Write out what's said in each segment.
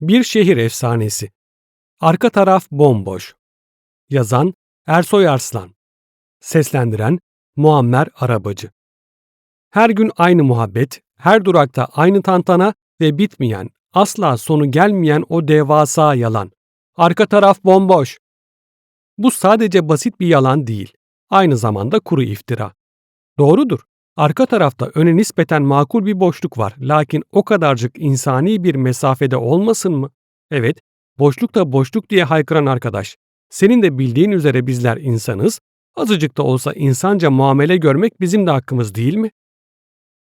Bir şehir efsanesi. Arka taraf bomboş. Yazan Ersoy Arslan. Seslendiren Muammer Arabacı. Her gün aynı muhabbet, her durakta aynı tantana ve bitmeyen, asla sonu gelmeyen o devasa yalan. Arka taraf bomboş. Bu sadece basit bir yalan değil. Aynı zamanda kuru iftira. Doğrudur. Arka tarafta öne nispeten makul bir boşluk var. Lakin o kadarcık insani bir mesafede olmasın mı? Evet, boşlukta boşluk diye haykıran arkadaş. Senin de bildiğin üzere bizler insanız. Azıcık da olsa insanca muamele görmek bizim de hakkımız değil mi?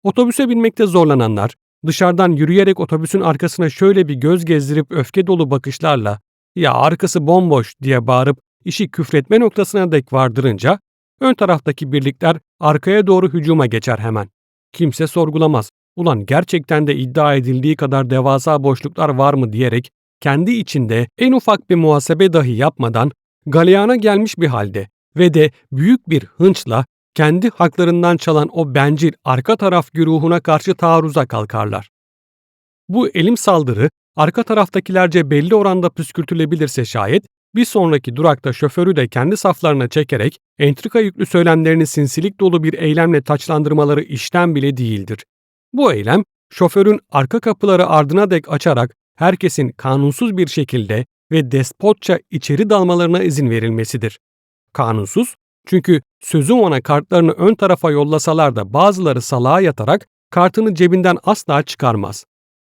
Otobüse binmekte zorlananlar, dışarıdan yürüyerek otobüsün arkasına şöyle bir göz gezdirip öfke dolu bakışlarla ''Ya arkası bomboş'' diye bağırıp işi küfretme noktasına dek vardırınca ön taraftaki birlikler arkaya doğru hücuma geçer hemen. Kimse sorgulamaz. Ulan gerçekten de iddia edildiği kadar devasa boşluklar var mı diyerek kendi içinde en ufak bir muhasebe dahi yapmadan galeyana gelmiş bir halde ve de büyük bir hınçla kendi haklarından çalan o bencil arka taraf güruhuna karşı taarruza kalkarlar. Bu elim saldırı arka taraftakilerce belli oranda püskürtülebilirse şayet bir sonraki durakta şoförü de kendi saflarına çekerek entrika yüklü söylemlerini sinsilik dolu bir eylemle taçlandırmaları işten bile değildir. Bu eylem şoförün arka kapıları ardına dek açarak herkesin kanunsuz bir şekilde ve despotça içeri dalmalarına izin verilmesidir. Kanunsuz çünkü sözüm ona kartlarını ön tarafa yollasalar da bazıları salağa yatarak kartını cebinden asla çıkarmaz.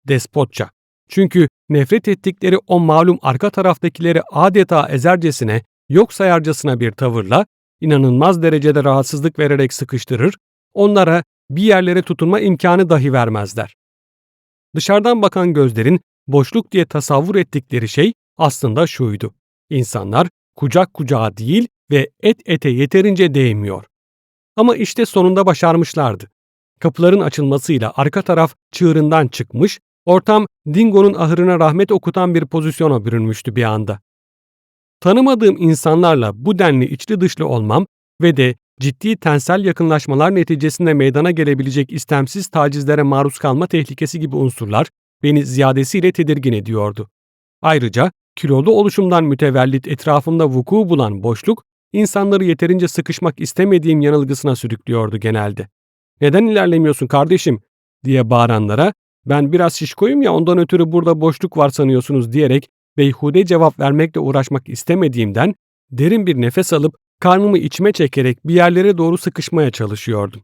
Despotça. Çünkü nefret ettikleri o malum arka taraftakileri adeta ezercesine, yok sayarcasına bir tavırla, inanılmaz derecede rahatsızlık vererek sıkıştırır, onlara bir yerlere tutunma imkanı dahi vermezler. Dışarıdan bakan gözlerin boşluk diye tasavvur ettikleri şey aslında şuydu. İnsanlar kucak kucağa değil ve et ete yeterince değmiyor. Ama işte sonunda başarmışlardı. Kapıların açılmasıyla arka taraf çığırından çıkmış, ortam Dingo'nun ahırına rahmet okutan bir pozisyona bürünmüştü bir anda. Tanımadığım insanlarla bu denli içli dışlı olmam ve de ciddi tensel yakınlaşmalar neticesinde meydana gelebilecek istemsiz tacizlere maruz kalma tehlikesi gibi unsurlar beni ziyadesiyle tedirgin ediyordu. Ayrıca kilolu oluşumdan mütevellit etrafımda vuku bulan boşluk, insanları yeterince sıkışmak istemediğim yanılgısına sürüklüyordu genelde. Neden ilerlemiyorsun kardeşim? diye bağıranlara ben biraz şişkoyum ya ondan ötürü burada boşluk var sanıyorsunuz diyerek beyhude cevap vermekle uğraşmak istemediğimden derin bir nefes alıp karnımı içime çekerek bir yerlere doğru sıkışmaya çalışıyordum.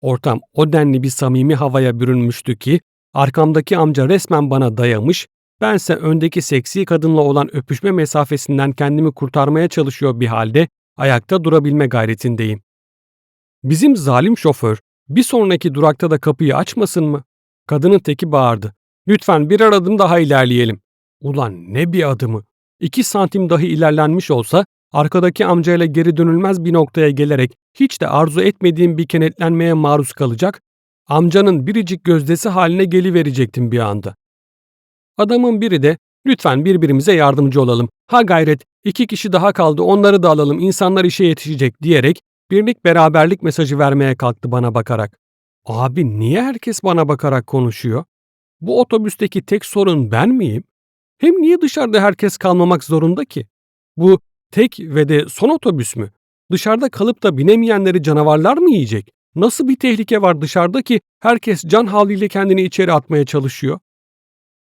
Ortam o denli bir samimi havaya bürünmüştü ki arkamdaki amca resmen bana dayamış, bense öndeki seksi kadınla olan öpüşme mesafesinden kendimi kurtarmaya çalışıyor bir halde ayakta durabilme gayretindeyim. Bizim zalim şoför bir sonraki durakta da kapıyı açmasın mı? Kadının teki bağırdı. Lütfen bir adım daha ilerleyelim. Ulan ne bir adımı. İki santim dahi ilerlenmiş olsa arkadaki amcayla geri dönülmez bir noktaya gelerek hiç de arzu etmediğim bir kenetlenmeye maruz kalacak, amcanın biricik gözdesi haline geliverecektim bir anda. Adamın biri de lütfen birbirimize yardımcı olalım. Ha gayret iki kişi daha kaldı onları da alalım insanlar işe yetişecek diyerek birlik beraberlik mesajı vermeye kalktı bana bakarak. Abi niye herkes bana bakarak konuşuyor? Bu otobüsteki tek sorun ben miyim? Hem niye dışarıda herkes kalmamak zorunda ki? Bu tek ve de son otobüs mü? Dışarıda kalıp da binemeyenleri canavarlar mı yiyecek? Nasıl bir tehlike var dışarıda ki herkes can havliyle kendini içeri atmaya çalışıyor?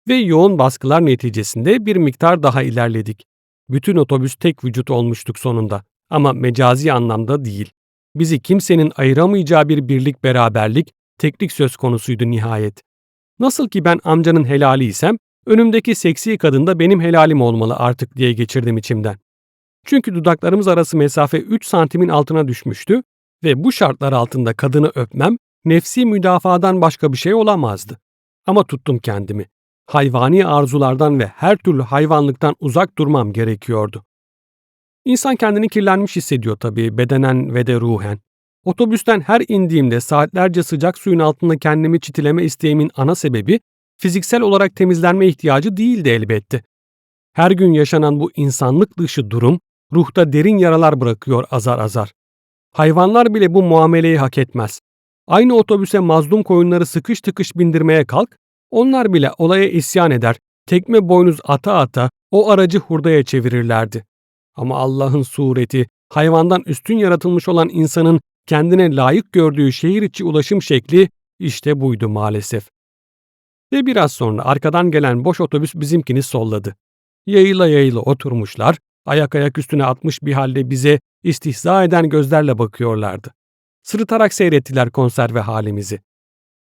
Ve yoğun baskılar neticesinde bir miktar daha ilerledik. Bütün otobüs tek vücut olmuştuk sonunda ama mecazi anlamda değil. Bizi kimsenin ayıramayacağı bir birlik beraberlik, teklik söz konusuydu nihayet. Nasıl ki ben amcanın helaliysem, önümdeki seksi kadın da benim helalim olmalı artık diye geçirdim içimden. Çünkü dudaklarımız arası mesafe 3 santimin altına düşmüştü ve bu şartlar altında kadını öpmem nefsi müdafadan başka bir şey olamazdı. Ama tuttum kendimi. Hayvani arzulardan ve her türlü hayvanlıktan uzak durmam gerekiyordu. İnsan kendini kirlenmiş hissediyor tabii bedenen ve de ruhen. Otobüsten her indiğimde saatlerce sıcak suyun altında kendimi çitileme isteğimin ana sebebi fiziksel olarak temizlenme ihtiyacı değildi elbette. Her gün yaşanan bu insanlık dışı durum ruhta derin yaralar bırakıyor azar azar. Hayvanlar bile bu muameleyi hak etmez. Aynı otobüse mazlum koyunları sıkış tıkış bindirmeye kalk, onlar bile olaya isyan eder, tekme boynuz ata ata o aracı hurdaya çevirirlerdi. Ama Allah'ın sureti, hayvandan üstün yaratılmış olan insanın kendine layık gördüğü şehir içi ulaşım şekli işte buydu maalesef. Ve biraz sonra arkadan gelen boş otobüs bizimkini solladı. Yayıla yayıla oturmuşlar, ayak ayak üstüne atmış bir halde bize istihza eden gözlerle bakıyorlardı. Sırıtarak seyrettiler konserve halimizi.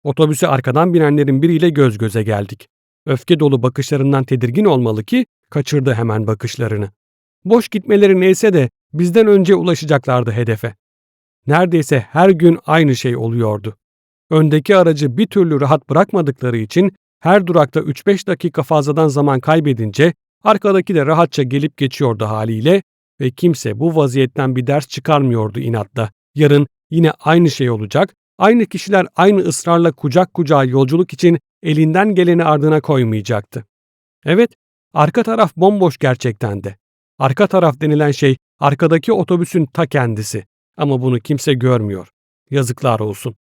Otobüse arkadan binenlerin biriyle göz göze geldik. Öfke dolu bakışlarından tedirgin olmalı ki kaçırdı hemen bakışlarını. Boş gitmeleri neyse de bizden önce ulaşacaklardı hedefe. Neredeyse her gün aynı şey oluyordu. Öndeki aracı bir türlü rahat bırakmadıkları için her durakta 3-5 dakika fazladan zaman kaybedince arkadaki de rahatça gelip geçiyordu haliyle ve kimse bu vaziyetten bir ders çıkarmıyordu inatla. Yarın yine aynı şey olacak, aynı kişiler aynı ısrarla kucak kucağa yolculuk için elinden geleni ardına koymayacaktı. Evet, arka taraf bomboş gerçekten de. Arka taraf denilen şey arkadaki otobüsün ta kendisi. Ama bunu kimse görmüyor. Yazıklar olsun.